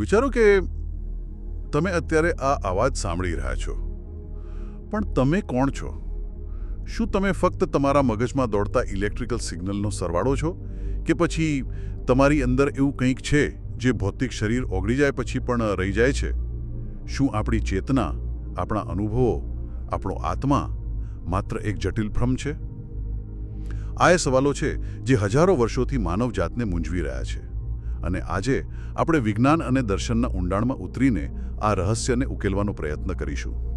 વિચારો કે તમે અત્યારે આ અવાજ સાંભળી રહ્યા છો. પણ તમે કોણ છો? શું તમે ફક્ત તમારા મગજમાં દોડતા ઇલેક્ટ્રિકલ સિગ્નલનો સરવાળો છો? કે પછી તમારી અંદર એવું કંઈક છે જે ભૌતિક શરીર ઓગળી જાય પછી પણ રહી જાય છે? શું આપણી ચેતના, આપણા અનુભવો, આપણો આત્મા માત્ર એક જટિલ ભ્રમ છે? આ એ સવાલો છે જે હજારો વર્ષોથી માનવ જાતને મૂંઝવી રહ્યા છે. અને આજે આપણે વિજ્ઞાન અને દર્શનના ઊંડાણમાં ઉતરીને આ રહસ્યને ઉકેલવાનો પ્રયત્ન કરીશું.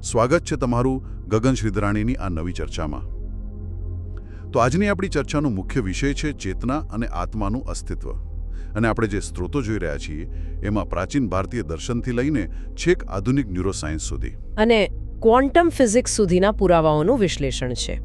સ્વાગત છે તમારું ગગન શ્રીધરાણીની આ નવી ચર્ચામાં. તો આજની આપણી ચર્ચાનો મુખ્ય વિષય છે ચેતના અને આત્માનું અસ્તિત્વ. અને આપણે જે સ્ત્રોતો જોઈ રહ્યા છીએ, એમાં પ્રાચીન ભારતીય દર્શનથી લઈને છેક આધુનિક ન્યુરોસાયન્સ સુધી. અને ક્વોન્ટમ ફિઝિક્સ સુધીના પુરાવાઓનું વિશ્લેષણ છે.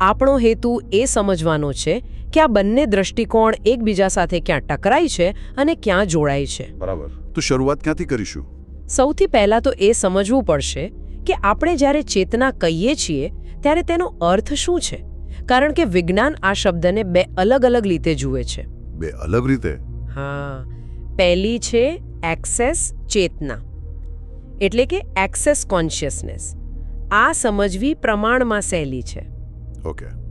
આપણો હેતુ એ સમજવાનો છે કે આ બંને દ્રષ્ટિકોણ એકબીજા સાથે ક્યાં ટકરાય છે અને ક્યાં જોડાય છે. બરાબર. તો શરૂઆત ક્યાંથી કરીશું? સૌથી પહેલા તો એ સમજવું પડશે કે આપણે જ્યારે ચેતના કહીએ છીએ ત્યારે તેનો અર્થ શું છે? કારણ કે વિજ્ઞાન આ શબ્દને બે અલગ અલગ રીતે જુએ છે. બે અલગ રીતે? હા. પહેલી છે એક્સેસ ચેતના. એટલે કે એક્સેસ કોન્શિયસનેસ. આ સમજવી પ્રમાણમાં સહેલી છે. ઓકે.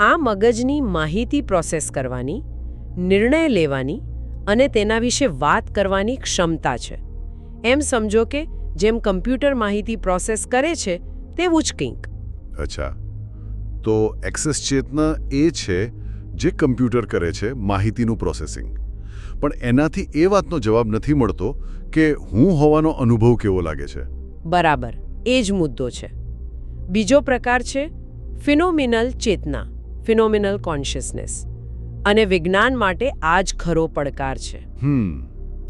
આ મગજની માહિતી પ્રોસેસ કરવાની નિર્ણય લેવાની અને તેના વિશે વાત કરવાની ક્ષમતા છે. એમ સમજો કે જેમ કમ્પ્યુટર માહિતી પ્રોસેસ કરે છે તેવું જ કંઈક. અચ્છા. તો એક્સેસ ચેતના એ છે જે કમ્પ્યુટર કરે છે માહિતીનું પ્રોસેસિંગ. પણ એનાથી એ વાતનો જવાબ નથી મળતો કે હું હોવાનો અનુભવ કેવો લાગે છે. બરાબર. એ જ મુદ્દો છે. બીજો પ્રકાર છે ફિનોમિનલ ચેતના. Phenomenal consciousness. અને વિજ્ઞાન માટે આ જ ખરો પડકાર છે.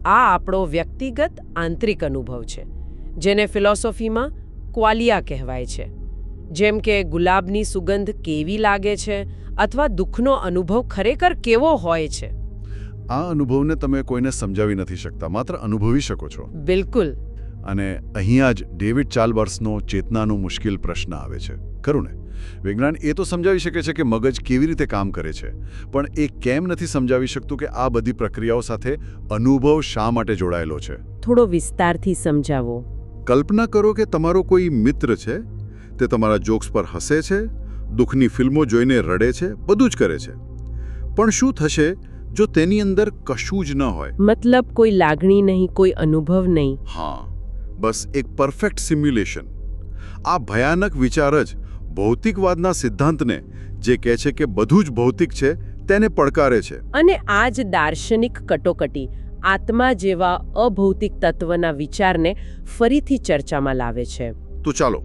આ આપણો વ્યક્તિગત આંતરિક અનુભવ છે જેને ફિલોસોફીમાં ક્વાલિયા કહેવાય છે. જેમ કે ગુલાબની સુગંધ કેવી લાગે છે અથવા દુઃખનો અનુભવ ખરેખર કેવો હોય છે. આ અનુભવને તમે કોઈને સમજાવી નથી શકતા માત્ર અનુભવી શકો છો. બિલકુલ. અને અહીંયા જ ડેવિડ ચાલ્બર્સનો ચેતનાનો મુશ્કેલ પ્રશ્ન આવે છે. ખરું ને? વિજ્ઞાન એ તો સમજાવી શકે છે કે મગજ કેવી રીતે કામ કરે છે. પણ એ કેમ નથી સમજાવી શકતું કે આ બધી પ્રક્રિયાઓ સાથે અનુભવ શા માટે જોડાયેલો છે? થોડો વિસ્તારથી સમજાવો. કલ્પના કરો કે તમારો કોઈ મિત્ર છે તે તમારા જોક્સ પર હસે છે દુઃખની ફિલ્મો જોઈને રડે છે બધું જ કરે છે. પણ શું થશે જો તેની અંદર કશું જ ન હોય? મતલબ કોઈ લાગણી નહીં કોઈ અનુભવ નહીં. હા બસ એક પરફેક્ટ સિમ્યુલેશન. આ ભયાનક વિચાર જ ભૌતિકવાદના સિદ્ધાંતને જે કહે છે કે બધું જ ભૌતિક છે તેને પડકારે છે. અને આ જ દાર્શનિક કટોકટી આત્મા જેવા અભૌતિક તત્વના વિચારને ફરીથી ચર્ચામાં લાવે છે. તો ચાલો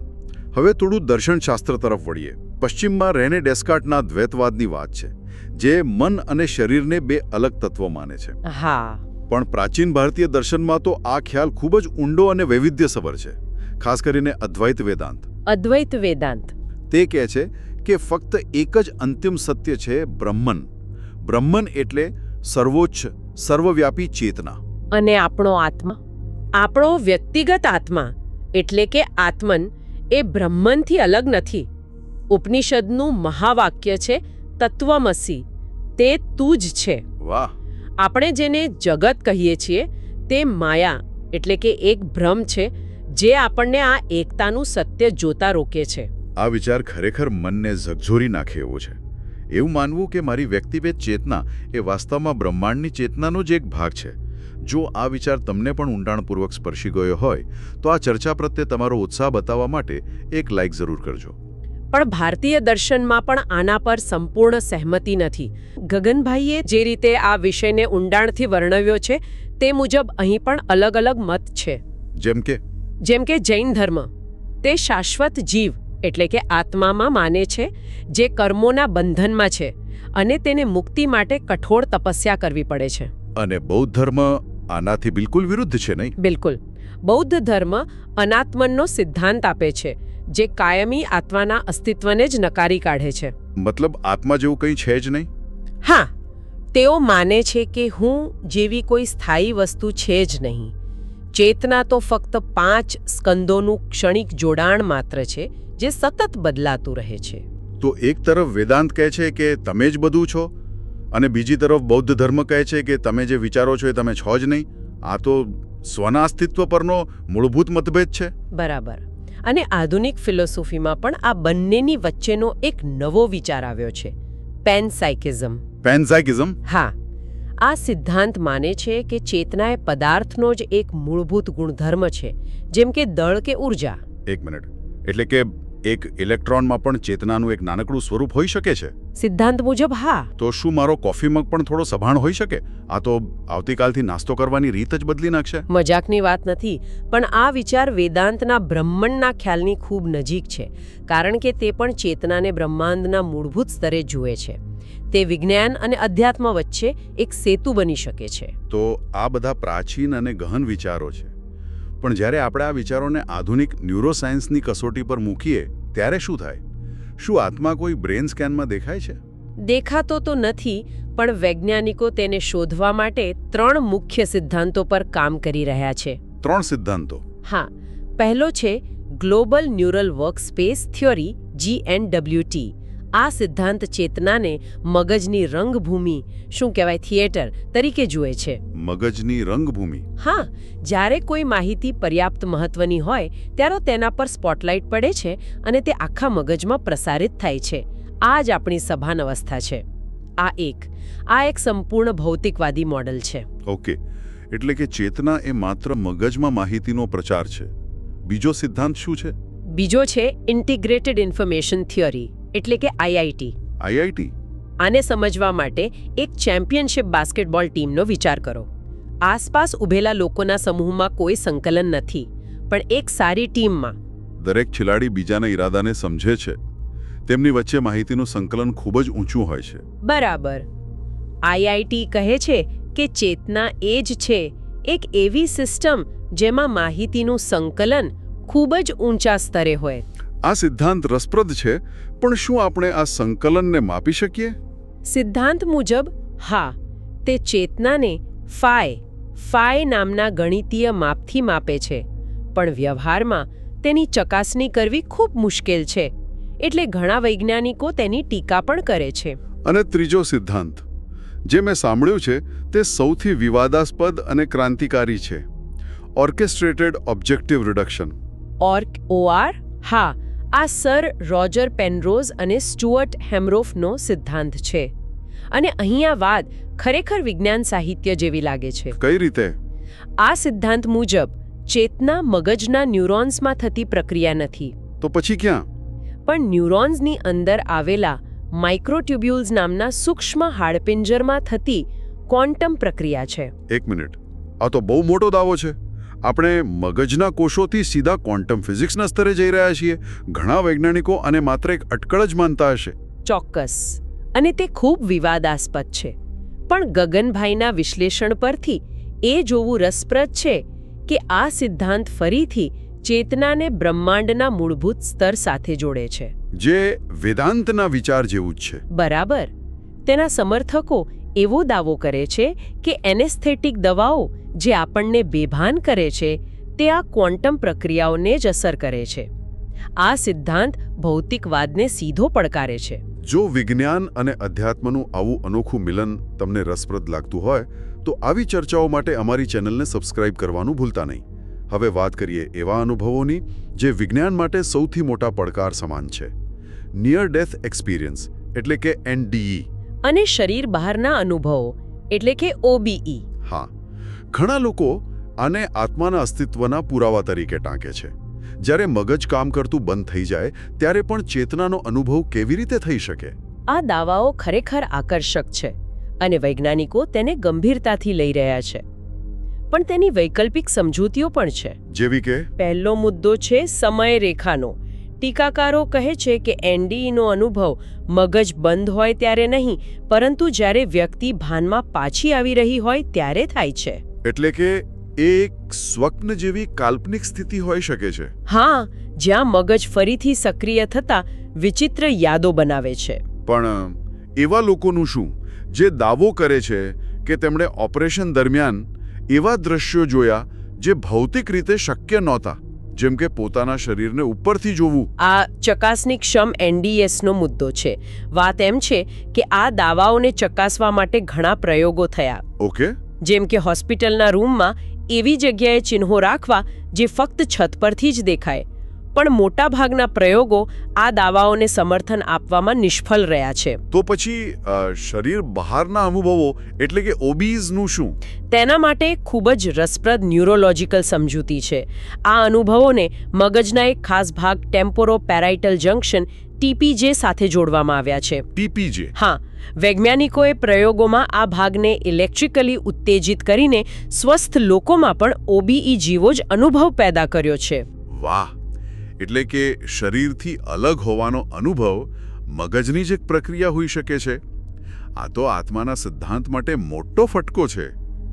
હવે થોડું દર્શનશાસ્ત્ર તરફ વળીએ. પશ્ચિમમાં રેને ડેસ્કાર્ટના દ્વૈતવાદની વાત છે જે મન અને શરીરને બે અલગ તત્વો માને છે. હા. પણ પ્રાચીન ભારતીય દર્શનમાં તો આ ખ્યાલ ખૂબ જ ઊંડો અને વૈવિધ્યસભર છે ખાસ કરીને અદ્વૈત વેદાંત. અદ્વૈત વેદાંત. તે કહે છે કે ફક્ત એક જ અંતિમ સત્ય છે બ્રહ્મન. બ્રહ્મન એટલે સર્વોચ્ચ સર્વવ્યાપી ચેતના. અને આપણો આત્મા આપણો વ્યક્તિગત આત્મા એટલે કે આત્મન એ બ્રહ્મનથી અલગ નથી. ઉપનિષદનું મહાવાક્ય છે તત્વમસી તે તું જ છે. વાહ. આપણે જેને જગત કહીએ છીએ તે માયા એટલે કે એક ભ્રમ છે જે આપણને આ એકતાનું સત્ય જોતા રોકે છે. આ વિચાર ખરેખર મનને ઝકઝોરી નાખે એવો છે. એવું માનવું કે મારી વ્યક્તિગત ચેતના એ વાસ્તવમાં બ્રહ્માંડની ચેતનાનો જ એક ભાગ છે. જો આ વિચાર તમને પણ ઊંડાણપૂર્વક સ્પર્શી ગયો હોય તો આ ચર્ચા પ્રત્યે તમારો ઉત્સાહ બતાવવા માટે એક લાઇક જરૂર કરજો. પણ ભારતીય દર્શનમાં પણ આના પર સંપૂર્ણ સહેમતિ નથી. ગગનભાઈએ જે રીતે આ વિષયને ઊંડાણથી વર્ણવ્યો છે તે મુજબ અહીં પણ અલગ અલગ મત છે. જેમ કે? જેમ કે જૈન ધર્મ. તે શાશ્વત જીવ એટલે કે આત્મામાં માને છે જે કર્મોના બંધનમાં છે અને તેને મુક્તિ માટે કઠોર તપસ્યા કરવી પડે છે. અને બૌદ્ધ ધર્મ આનાથી બિલકુલ વિરુદ્ધ છે નહીં? બિલકુલ. બૌદ્ધ ધર્મ અનાત્મનનો સિદ્ધાંત આપે છે જે કાયમી આત્માના અસ્તિત્વને જ નકારી કાઢે છે. મતલબ આત્મા જેવું કંઈ છે જ નહીં? હા તેઓ માને છે કે હું જેવી કોઈ સ્થાયી વસ્તુ છે જ નહીં. ચેતના તો ફક્ત પાંચ સ્કંદોનું ક્ષણિક જોડાણ માત્ર છે જે સતત બદલાતું રહે છે. તો એક તરફ વેદાંત કહે છે કે તમે જ બધું છો અને બીજી તરફ બૌદ્ધ ધર્મ કહે છે કે તમે જે વિચારો છો એ તમે છો જ નહીં. આ તો સ્વના અસ્તિત્વ પરનો મૂળભૂત મતભેદ છે. બરાબર. અને આધુનિક ફિલોસોફીમાં પણ આ બંનેની વચ્ચેનો એક નવો વિચાર આવ્યો છે. પેનસાઇકિઝમ. પેનસાઇકિઝમ? હા. આ સિદ્ધાંત માને છે કે ચેતના એ પદાર્થનો જ એક મૂળભૂત ગુણધર્મ છે જેમ કે દળ કે ઊર્જા એક મિનિટ. એટલે કે એક ઇલેક્ટ્રોનમાં પણ ચેતનાનું એક નાનકડું સ્વરૂપ હોઈ શકે છે? સિદ્ધાંત મુજબ હા. તો શું મારો કોફી મગ પણ થોડો સભાણ હોઈ શકે? આ તો આવતીકાલથી નાસ્તો કરવાની રીત જ બદલી નાખશે. મજાકની વાત નથી પણ આ વિચાર વેદાંતના બ્રહ્માંડના ખ્યાલની ખૂબ નજીક છે કારણ કે તે પણ ચેતનાને બ્રહ્માંડના મૂળભૂત સ્તરે જુએ છે. તે વિજ્ઞાન અને અધ્યાત્મ વચ્ચે એક સેતુ બની શકે છે. તો આ બધા પ્રાચીન અને ગહન વિચારો છે. પણ જ્યારે આપણે આ વિચારોને આધુનિક ન્યુરોસાયન્સની કસોટી પર મૂકીએ ત્યારે શું થાય? શું આત્મા કોઈ બ્રેન સ્કેનમાં દેખાય છે? દેખાતો તો નથી પણ વૈજ્ઞાનિકો તેને શોધવા માટે ત્રણ મુખ્ય સિદ્ધાંતો પર કામ કરી રહ્યા છે. ત્રણ સિદ્ધાંતો. હા પહેલો છે global neural workspace theory GNWT આ સિદ્ધાંત ચેતનાને મગજની રંગભૂમિ શું કહેવાય થિયેટર તરીકે જુએ છે. મગજની રંગભૂમિ? હા જ્યારે કોઈ માહિતી પર્યાપ્ત મહત્વની હોય ત્યારે તેના પર સ્પોટલાઇટ પડે છે અને તે આખા મગજમાં પ્રસારિત થાય છે. આ જ આપણી સભાન અવસ્થા છે. આ એક આ એક સંપૂર્ણ ભૌતિકવાદી મોડલ છે. ઓકે એટલે કે ચેતના એ માત્ર મગજમાં માહિતીનો પ્રચાર છે. બીજો સિદ્ધાંત શું છે? બીજો છે ઇન્ટિગ્રેટેડ ઇન્ફોર્મેશન થિયરી. એટલે કે આઈઆઈટી આઈઆઈટી આને સમજવા માટે એક ચેમ્પિયનશિપ બાસ્કેટબોલ ટીમનો વિચાર કરો. આસપાસ ઊભેલા લોકોના સમૂહમાં કોઈ સંકલન નથી પણ એક સારી ટીમમાં. દરેક ખેલાડી બીજાના ઈરાદાને સમજે છે. તેમની વચ્ચે માહિતીનું સંકલન ખૂબ જ ઊંચું હોય છે. બરાબર. આઈઆઈટી કહે છે કે ચેતના એ જ છે એક એવી સિસ્ટમ જેમાં માહિતીનું સંકલન ખૂબ જ ઊંચા સ્તરે હોય. આ સિદ્ધાંત રસપ્રદ છે પણ શું આપણે આ સંકલનને માપી શકીએ? સિદ્ધાંત મુજબ હા તે ચેતનાને ફાય ફાય નામના ગણિતીય માપથી માપે છે પણ વ્યવહારમાં તેની ચકાસણી કરવી ખૂબ મુશ્કેલ છે એટલે ઘણા વૈજ્ઞાનિકો તેની ટીકા પણ કરે છે. અને ત્રીજો સિદ્ધાંત જે મેં સાંભળ્યું છે તે સૌથી વિવાદાસ્પદ અને ક્રાંતિકારી છે orchestrated objective reduction Orch OR હા આ સર રોજર પેનરોઝ અને સ્ટુઅર્ટ હેમરોફનો સિદ્ધાંત છે. અને અહીં આ વાત ખરેખર વિજ્ઞાન સાહિત્ય જેવી લાગે છે. કઈ રીતે? આ સિદ્ધાંત મુજબ ચેતના મગજના ન્યુરોન્સમાં થતી પ્રક્રિયા નથી. તો પછી ક્યાં? પણ ન્યુરોન્સની અંદર આવેલા માઇક્રોટ્યુબ્યુલ્સ નામના સૂક્ષ્મ હાડપિંજરમાં થતી ક્વોન્ટમ પ્રક્રિયા છે. એક મિનિટ. આ તો બહુ મોટો દાવો છે. આપણે મગજના કોષોથી સીધા ક્વોન્ટમ ફિઝિક્સના સ્તરે જઈ રહ્યા છીએ. ઘણા વૈજ્ઞાનિકો અને માત્ર એક અટકળ જ માનતા હશે. ચોક્કસ. અને તે ખૂબ વિવાદાસ્પદ છે. પણ ગગનભાઈના વિશ્લેષણ પરથી એ જોવું રસપ્રદ છે કે આ સિદ્ધાંત ફરીથી ચેતનાને બ્રહ્માંડના મૂળભૂત સ્તર સાથે જોડે છે. જે વેદાંતના વિચાર જેવું જ છે. બરાબર. તેના સમર્થકો એવો દાવો કરે છે કે એનેસ્થેટિક દવાઓ જે આપણને બેભાન કરે છે, તે આ ક્વોન્ટમ પ્રક્રિયાઓને જ અસર કરે છે. આ સિદ્ધાંત ભૌતિકવાદને સીધો પડકારે છે. જો વિજ્ઞાન અને અધ્યાત્મનું આવું અનોખું મિલન તમને રસપ્રદ લાગતું હોય, તો આવી ચર્ચાઓ માટે અમારી ચેનલને સબસ્ક્રાઇબ કરવાનું ભૂલતા નહીં. હવે વાત કરીએ એવા અનુભવોની, જે વિજ્ઞાન માટે સૌથી મોટા પડકાર સમાન છે. નિયર ડેથ એક્સપિરિયન્સ એટલે કે એનડીઈ અને શરીર બહારના અનુભવો એટલે કે ઓબીઈ હા. ઘણા લોકો આને આત્માના અસ્તિત્વના પુરાવા તરીકે ટાંકે છે. જ્યારે મગજ કામ કરતું બંધ થઈ જાય ત્યારે પણ ચેતનાનો અનુભવ કેવી રીતે થઈ શકે? આ દાવાઓ ખરેખર આકર્ષક છે અને વૈજ્ઞાનિકો તેને ગંભીરતાથી લઈ રહ્યા છે. પણ તેની વૈકલ્પિક સમજૂતીઓ પણ છે. જેવી કે? પહેલો મુદ્દો છે સમય રેખાનો ટીકાકારો કહે છે કે એનડીઈનો અનુભવ મગજ બંધ હોય ત્યારે નહીં પરંતુ જ્યારે વ્યક્તિ ભાનમાં પાછી આવી રહી હોય ત્યારે થાય છે. એટલે કે એ એક સ્વપ્ન જેવી કાલ્પનિક સ્થિતિ હોઈ શકે છે. હા જ્યાં મગજ ફરીથી સક્રિય થતા વિચિત્ર યાદો બનાવે છે. પણ એવા લોકોનું શું? જે દાવો કરે છે કે તેમણે ઓપરેશન દરમિયાન એવા દ્રશ્યો જોયા જે ભૌતિક રીતે શક્ય નહોતા. જેમ કે પોતાના શરીરને ઉપરથી જોવું. આ ચકાસણી ક્ષમ એનડીએસનો મુદ્દો છે. વાત એમ છે કે આ દાવાઓને ચકાસવા માટે ઘણા પ્રયોગો થયા. ઓકે. જેમ કે હોસ્પિટલના રૂમમાં એવી જગ્યાએ ચિહ્નો રાખવા જે ફક્ત છત પરથી જ દેખાય. પણ મોટાભાગના પ્રયોગો આ દાવાઓને સમર્થન આપવામાં નિષ્ફળ રહ્યા છે. તો પછી શરીર બહારના અનુભવો એટલે કે ઓબીઝનું શું? તેના માટે ખૂબ જ રસપ્રદ ન્યુરોલોજીકલ સમજૂતી છે. આ અનુભવોને મગજના એક ખાસ ભાગ ટેમ્પોરો પેરાઇટલ જંક્શન ટીપીજે સાથે જોડવામાં આવ્યા છે. ટીપીજે? હા વૈજ્ઞાનિકોએ પ્રયોગોમાં આ ભાગને ઇલેક્ટ્રિકલી ઉત્તેજિત કરીને સ્વસ્થ લોકોમાં પણ ઓબીઈ જીવો જ અનુભવ પેદા કર્યો છે. વાહ! એટલે કે શરીરથી અલગ હોવાનો અનુભવ મગજની જ એક પ્રક્રિયા હોઈ શકે છે. આ તો આત્માના સિદ્ધાંત માટે મોટો ફટકો છે.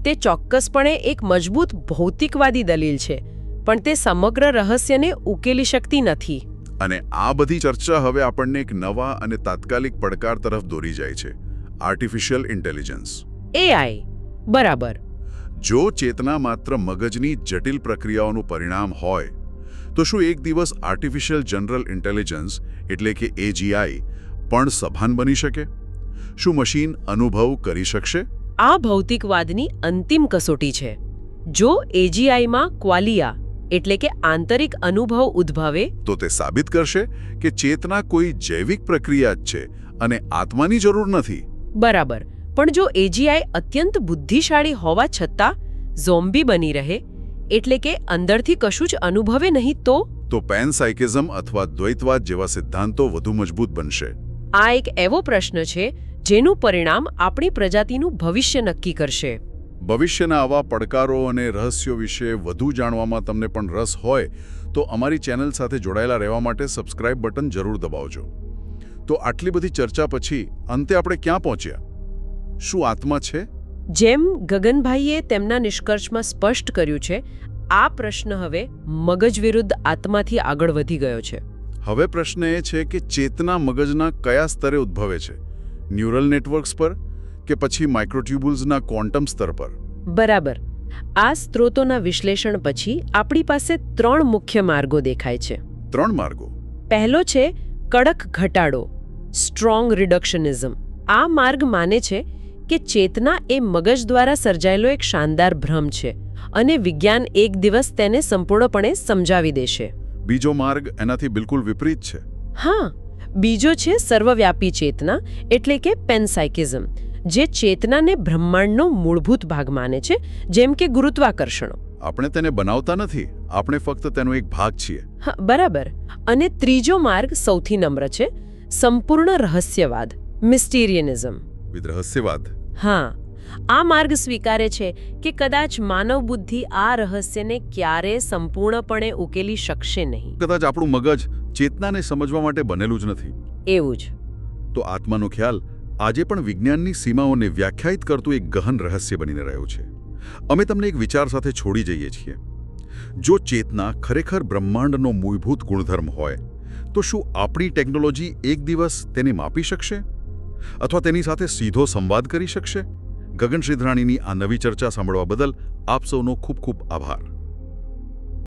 તે ચોક્કસપણે એક મજબૂત ભૌતિકવાદી દલીલ છે પણ તે સમગ્ર રહસ્યને ઉકેલી શકતી નથી. અને આ બધી ચર્ચા હવે આપણને એક નવા અને તાત્કાલિક પડકાર તરફ દોરી જાય છે. આર્ટિફિશિયલ ઇન્ટેલિજન્સ એઆઈ બરાબર. જો ચેતના માત્ર મગજની જટિલ પ્રક્રિયાઓનું પરિણામ હોય તો શું એક દિવસ આર્ટિફિશિયલ જનરલ ઇન્ટેલિજન્સ એટલે કે એજીઆઈ પણ સભાન બની શકે? શું મશીન અનુભવ કરી શકશે? આ ભૌતિકવાદની અંતિમ કસોટી છે જો એજીઆઈમાં ક્વાલિયા એટલે કે આંતરિક અનુભવ ઉદ્ભવે. તો તે સાબિત કરશે કે ચેતના કોઈ જૈવિક પ્રક્રિયા જ છે અને આત્માની જરૂર નથી. બરાબર. પણ જો એજીઆઈ અત્યંત બુદ્ધિશાળી હોવા છતાં ઝોમ્બી બની રહે એટલે કે અંદરથી કશું જ અનુભવે નહીં તો? તો પેનસાઇકિઝમ અથવા દ્વૈતવાદ જેવા સિદ્ધાંતો વધુ મજબૂત બનશે. આ એક એવો પ્રશ્ન છે જેનું પરિણામ આપણી પ્રજાતિનું ભવિષ્ય નક્કી કરશે. ભવિષ્યના આવા પડકારો અને રહસ્યો વિશે વધુ જાણવામાં તમને પણ રસ હોય તો અમારી ચેનલ સાથે જોડાયેલા રહેવા માટે સબસ્ક્રાઇબ બટન જરૂર દબાવજો. તો આટલી બધી ચર્ચા પછી અંતે આપણે ક્યાં પહોંચ્યા? શું આત્મા છે? જેમ ગગનભાઈએ તેમના નિષ્કર્ષમાં સ્પષ્ટ કર્યું છે આ પ્રશ્ન હવે મગજ વિરુદ્ધ આત્માથી આગળ વધી ગયો છે. હવે પ્રશ્ન એ છે કે ચેતના મગજના કયા સ્તરે ઉદ્ભવે છે? ન્યુરલ નેટવર્ક્સ પર કે પછી માઇક્રોટ્યુબ્યુલ્સના ક્વોન્ટમ સ્તર પર? બરાબર. આ સ્ત્રોતોના વિશ્લેષણ પછી આપણી પાસે ત્રણ મુખ્ય માર્ગો દેખાય છે. ત્રણ માર્ગો? પહેલો છે કડક ઘટાડો સ્ટ્રોંગ રિડક્શનિઝમ આ માર્ગ માને છે કે ચેતના એ મગજ દ્વારા સર્જાયેલો એક શાનદાર ભ્રમ છે અને વિજ્ઞાન એક દિવસ તેને સંપૂર્ણપણે સમજાવી દેશે. બીજો માર્ગ એનાથી બિલકુલ વિપરીત છે. હા બીજો છે સર્વવ્યાપી ચેતના એટલે કે પેનસાઇકિઝમ જે ચેતનાને બ્રહ્માંડનો મૂળભૂત ભાગ માને છે જેમ કે ગુરુત્વાકર્ષણ. આપણે તેને બનાવતા નથી આપણે ફક્ત તેનો એક ભાગ છીએ. બરાબર. અને ત્રીજો માર્ગ સૌથી નમ્ર છે સંપૂર્ણ રહસ્યવાદ મિસ્ટીરિયનિઝમ. વિદ રહસ્યવાદ. હા આ માર્ગ સ્વીકારે છે કે કદાચ માનવ બુદ્ધિ આ રહસ્યને ક્યારે સંપૂર્ણપણે ઉકેલી શકશે નહીં. કદાચ આપણું મગજ ચેતનાને સમજવા માટે બનેલું જ નથી. એવું જ. તો આત્માનો ખ્યાલ આજે પણ વિજ્ઞાનની સીમાઓને વ્યાખ્યાયિત કરતું એક ગહન રહસ્ય બનીને રહ્યું છે. અમે તમને એક વિચાર સાથે છોડી જઈએ છીએ. જો ચેતના ખરેખર બ્રહ્માંડનો મૂળભૂત ગુણધર્મ હોય તો શું આપણી ટેકનોલોજી એક દિવસ તેને માપી શકશે? અથવા તેની સાથે સીધો સંવાદ કરી શકશે? ગગન શ્રીધરાણીની આ નવી ચર્ચા સાંભળવા બદલ આપ સૌનો ખૂબ ખૂબ આભાર.